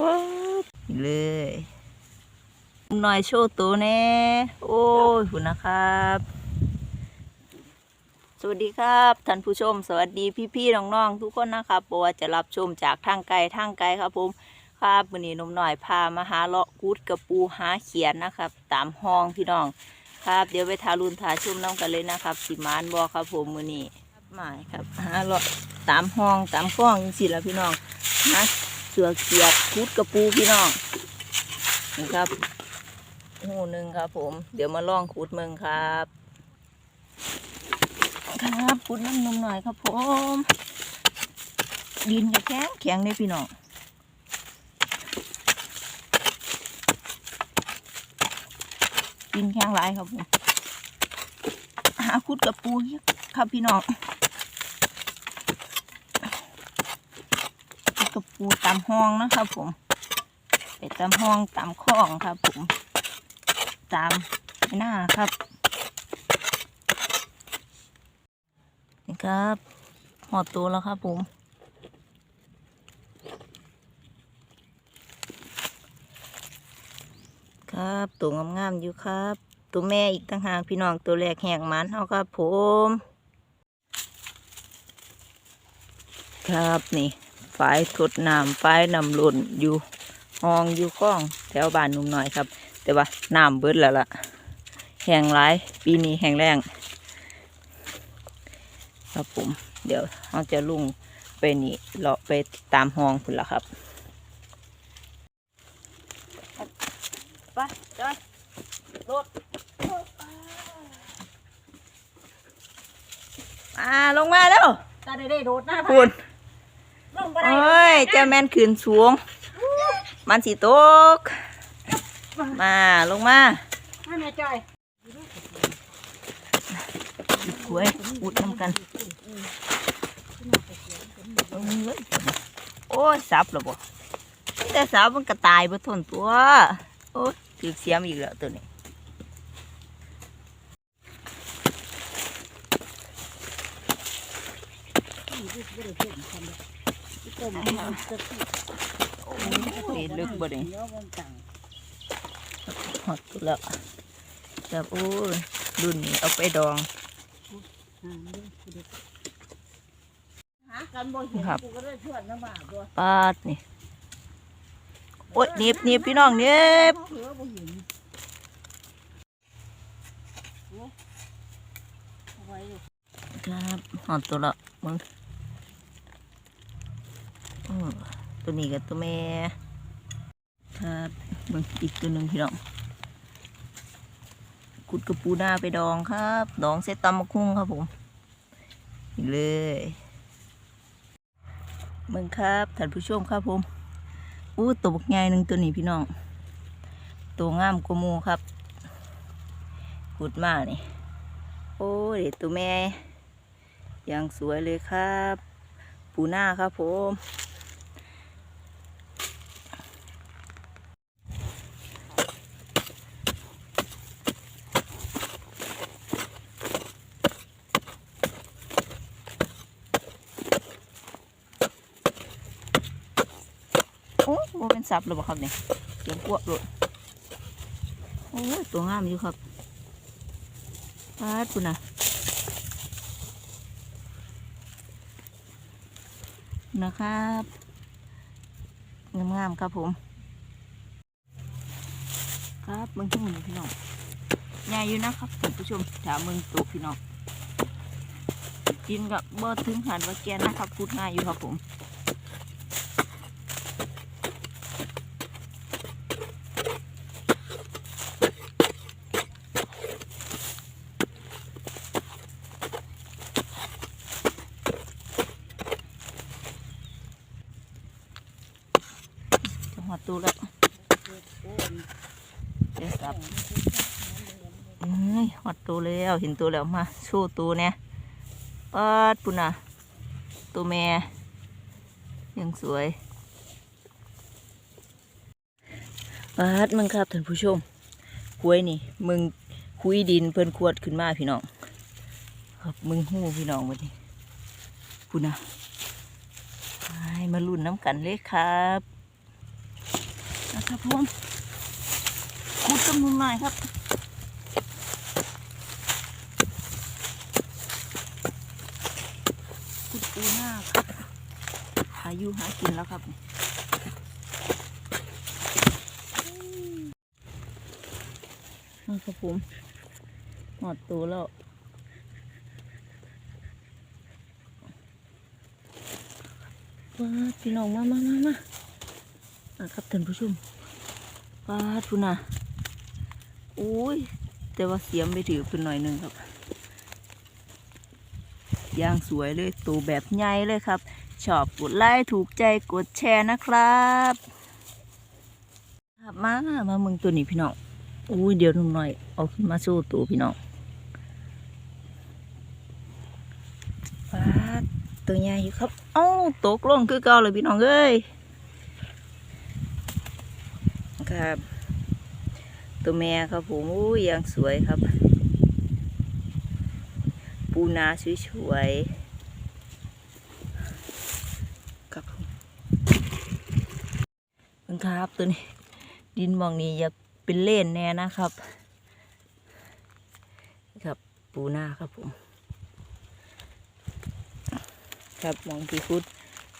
ว้าวนี่เลยหน่อยโชว์ตัวแน่โอ้ยคุณนะครับ สวัสดีครับท่านผู้ชม สวัสดีพี่ๆน้องๆทุกคนนะครับบอกว่าจะรับชมจากทางไกลทางไกลครับผมครับวันนี้นมหน่อยพามาหาเลาะกูดกระปูหาเขียนนะครับ ตามห้องพี่น้อง ครับ เดี๋ยวไปทารุนทาชุ่มน้ำกันเลยนะครับสิมานบอครับผมมือนี้หมายครับหาเลาะตามห้องตามห้องจังสิละพี่น้องหา เสือเกียบกูดกระปูพี่น้องนี่ครับหูหนึ่งครับ ผม เดี๋ยวมาลองขูดเมืองครับ ครับขุดน้ำนมหน่อยครับผมดินจะแข็งแข็งเลยพี่น้องดินแข็งหลายครับผมหาขุดกับปูครับพี่น้อง ขุดกับปูตามห้องนะครับผมไปตามห้องตามคลองครับผม ตามหน้าครับนี่ครับหอดตัวแล้วครับผมครับตัวงามๆอยู่ครับ ตัวแม่อีกต่างหากพี่น้องตัวแรกแหกหมันเฮาครับผม ครับนี่ ฝายทดน้ำฝายน้ำหล่นอยู่ห้องอยู่คล้องแถวบ้านหนุ่มหน่อยครับ แต่ว่าน้ำเบิดแล้วล่ะแห้งหลายปีนี้แห้งแรงครับผม เดี๋ยวเราจะลุ่งไปนี่เลาะไปตามห้องคุณละครับไปจอยรถมาลงมาแล้วตาได้ได้โดดหน้าคุณ ลงบ่โอได้้ยเจ้าแม่นขืนสูง มันสีตก มาลงมาให้แม่จ้อยหยุดหวยอุดน้ำกันเอาเลยโอ้ยสับแล้วบ่แต่สับมันก็ตายบ่ทนตัว โอ้ยถือเสียมอีกแล้วตัวนี้ต้มจะโอ้ยลึกบ่นี่เดี๋ยว มันจังหอดตัวแล้วจับโอ้ดุนนี้เอาไปดองอ่าเดี๋ยวสิเด็ดหากันบ่เห็นครับกูก็ได้ชวนน้ำบาบ่ปาดนี่โอ้ยหนีบหนีบพี่น้องหนีบหั่นโอ้เอาไว้อยู่ครับหอดตัวละมึงอือ ตัวนี้กับตัวแม่ครับมึงอีกตัวหนึ่งพี่น้องกุดกระปูหน้าไปดองครับ ดองเสร็จตำมะคุ้งครับผมนี่เลยมึงครับท่านผู้ชมครับผมอู้ตัวบักใหญ่หนึ่งตัวนี้พี่น้อง ตัวงามกว่ามูครับกุดมากนี่โอ้ยตัวแม่ยังสวยเลยครับ ปูหน้าครับผม โอ้โหเป็นสับหรือเปล่าครับเนี่ยเสียงกวบเลยโอ้ยตัวงามอยู่ครับปาดคุณนะนะครับงามๆครับผม ครับมึงขึ้นมาพี่น้องใหญ่อยู่นะครับท่านผู้ชมถามมึงตัวพี่น้องกินกับเบอร์ถึงหันว่าแกนนะครับพูดง่ายอยู่ครับผม หอดตูแล้วเดี๋ยวสับเอ้ยหอดตูแล้วเห็นตัวแล้วมาโชว์ตัวเนี่ยปัดปุ่นน่ะตัวแม่ยังสวยปัดมึงครับท่านผู้ชมกล้วยนี่มึงคุยดินเพิ่นขวดขึ้นมาพี่น้องครับมึงหู้พี่น้องวันนี้ปุ่นน่ะมาลุ่นน้ำกันเลยครับ ครับผมขุดต้นมุมหน่อยครับขุดปูหน้าครับหาอยู่หากินแล้วครับนี่ครับผมหอดตัวแล้วว้าพี่น้องมามามามา อะครับท่านผู้ชมว้าดพุนะโอ้ย แต่ว่าเสียมไปถือขึ้นหน่อยหนึงครับย่างสวยเลยตัวแบบใหญ่เลยครับ ชอบกดไลค์ถูกใจกดแชร์นะครับครับมา มามึงตัวนี้พี่น้องอุ้ยเดี๋ยวหนุ่มหน่อย เอาขึ้นมาสู้ตัวพี่น้องว้าตัวใหญ่อยู่ครับ เอ้าตกลงคือเก่าเลยพี่น้องเอ้ย ครับ ตัวแม่ครับผมอู้ยังสวยครับ ปูนาสวยๆครับผมเบิ่งครับตัวนี้ ดินมองนี้อย่าเป็นเล่นแน่นะครับ ครับปูนาครับผม ครับมองที่พุด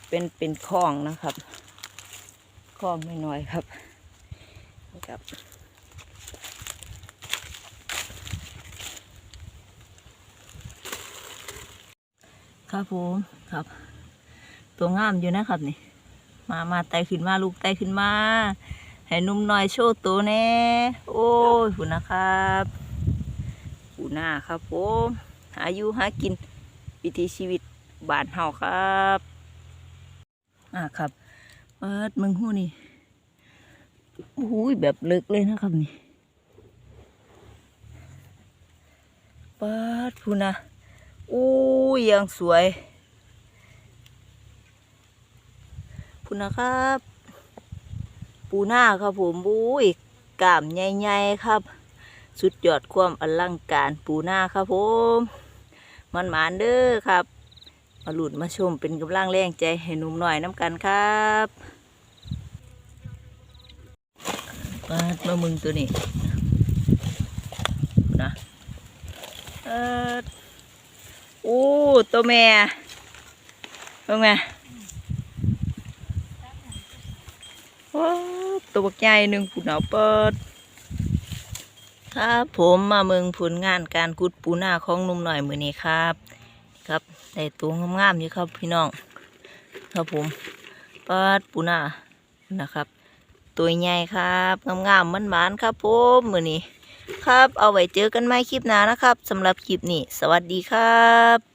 เป็นเป็นคลองนะครับคลองน้อยๆครับ ครับครับผมครับ ตัวงามอยู่นะครับนี่ มามาไตขึ้นมาลูกไตขึ้นมา ให้นุ่มน้อยโชว์ตัวแน่โอ้ยหุนนะครับหูหน้าครับผมหาอยู่หากินวิถีชีวิตบ้านเฮาครับ อ่าครับ เปิดมึงหูนี่ โอ้โหแบบลึกเลยนะครับนี่ปิดพูนะอู้ยยังสวยพูนะครับ ปูหน้าครับผมอุ้ยกล้ามใหญ่ๆครับ สุดยอดความอลังการปูหน้าครับผม มันหมานเด้อครับ มาหลุดมาชมเป็นกำลังแรงใจให้หนุ่มหน่อยน้ำกันครับ มามามึงตัวนี้นะเออโอ้ตัวแม่เพิ่งแม่ว้ตัวบักใหญ่หนึ่งผุนเอาเปิดครับผมมาเมืองผลงานการกุดปูหน้าของนุ่มหน่อยมือนี้ครับ ครับได้ตัวงามๆอยู่ครับพี่น้อง ครับผมปาดปูนานะครับ ตัวใหญ่ครับงามๆมันหวานครับผมมือนี้ครับเอาไว้เจอกันใหม่คลิปหน้านะครับสำหรับคลิปนี้ สวัสดีครับ